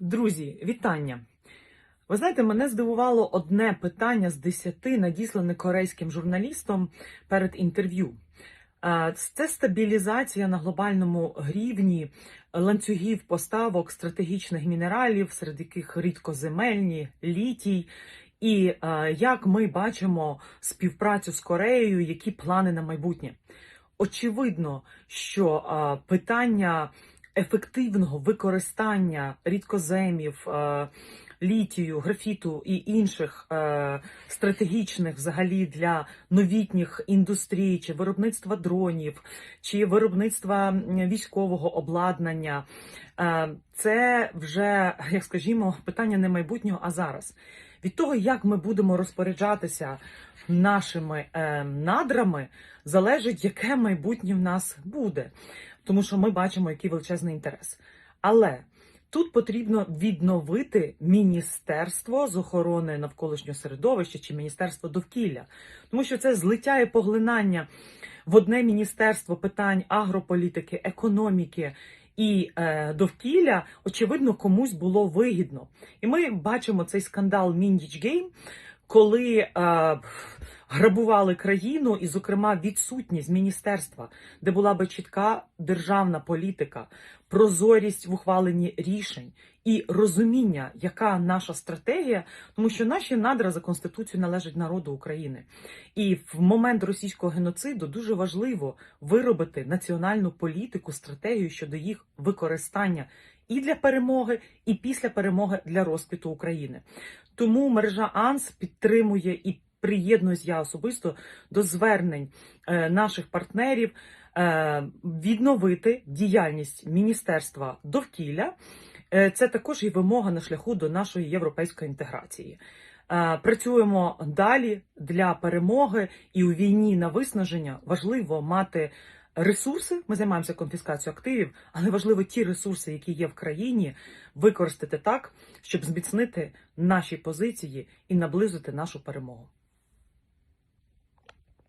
Друзі, вітання! Ви знаєте, мене здивувало одне питання з десяти, надіслане корейським журналістом перед інтерв'ю. Е, Це стабілізація на глобальному рівні ланцюгів поставок стратегічних мінералів, серед яких рідкоземельні, літій. І е, як ми бачимо співпрацю з Кореєю, які плани на майбутнє. Очевидно, що е, питання ефективного використання рідкоземів, е, літію, графіту і інших е, стратегічних взагалі для новітніх індустрій, чи виробництва дронів, чи виробництва військового обладнання. Е, Це вже, як скажімо, питання не майбутнього, а зараз. Від того, як ми будемо розпоряджатися нашими надрами, залежить, яке майбутнє в нас буде. Тому що ми бачимо, який величезний інтерес. Але тут потрібно відновити міністерство з охорони навколишнього середовища чи міністерство довкілля, тому що це злиття поглинання в одне міністерство питань агрополітики, економіки. І е, довкілля, очевидно, комусь було вигідно. І ми бачимо цей скандал Міндічгейм, коли е, грабували країну, і, зокрема, відсутність міністерства, де була би чітка державна політика, прозорість в ухваленні рішень і розуміння, яка наша стратегія, тому що наші надра за конституцією належать народу України. І в момент російського геноциду дуже важливо виробити національну політику, стратегію щодо їх використання і для перемоги, і після перемоги для розквіту України. Тому мережа АНС підтримує і приєднуюсь я особисто до звернень е, наших партнерів е, відновити діяльність Міністерства довкілля. Е, Це також і вимога на шляху до нашої європейської інтеграції. Працюємо далі для перемоги і у війні на виснаження важливо мати ресурси. Ми займаємося конфіскацією активів, але важливо ті ресурси, які є в країні, використати так, щоб зміцнити наші позиції і наблизити нашу перемогу.